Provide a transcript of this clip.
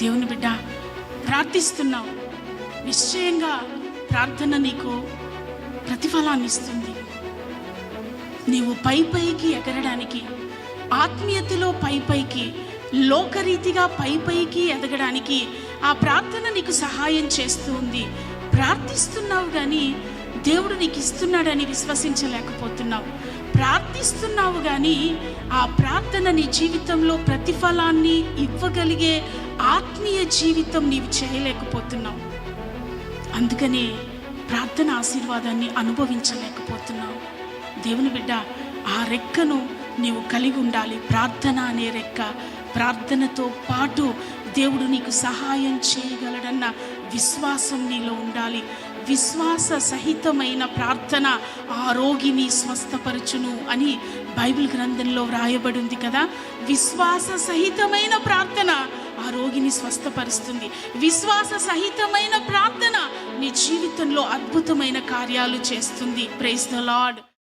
దేవుని బిడ్డ ప్రార్థిస్తున్నావు. నిశ్చయంగా ప్రార్థన నీకు ప్రతిఫలాన్ని ఇస్తుంది. నీవు పై పైకి ఎగరడానికి ఆత్మీయతలో పై పైకి లోకరీతిగా పై పైకి ఎదగడానికి ఆ ప్రార్థన నీకు సహాయం చేస్తూ ఉంది. ప్రార్థిస్తున్నావు కానీ దేవుడు నీకు ఇస్తున్నాడని విశ్వసించలేకపోతున్నావు. ప్రార్థిస్తున్నావు కానీ ఆ ప్రార్థన నీ జీవితంలో ప్రతిఫలాన్ని ఇవ్వగలిగే ఆత్మీయ జీవితం నీవు చేయలేకపోతున్నావు. అందుకనే ప్రార్థన ఆశీర్వాదాన్ని అనుభవించలేకపోతున్నావు. దేవుని బిడ్డ ఆ రెక్కను నీవు కలిగి ఉండాలి. ప్రార్థన అనే రెక్క ప్రార్థనతో పాటు దేవుడు నీకు సహాయం చేయగలడన్న విశ్వాసం నీలో ఉండాలి. విశ్వాస సహితమైన ప్రార్థన ఆ రోగిని స్వస్థపరచును అని బైబిల్ గ్రంథంలో వ్రాయబడి ఉంది కదా. విశ్వాస సహితమైన ప్రార్థన రోగిని స్వస్థపరుస్తుంది. విశ్వాస సహితమైన ప్రార్థన నీ జీవితంలో అద్భుతమైన కార్యాలు చేస్తుంది. Praise the lord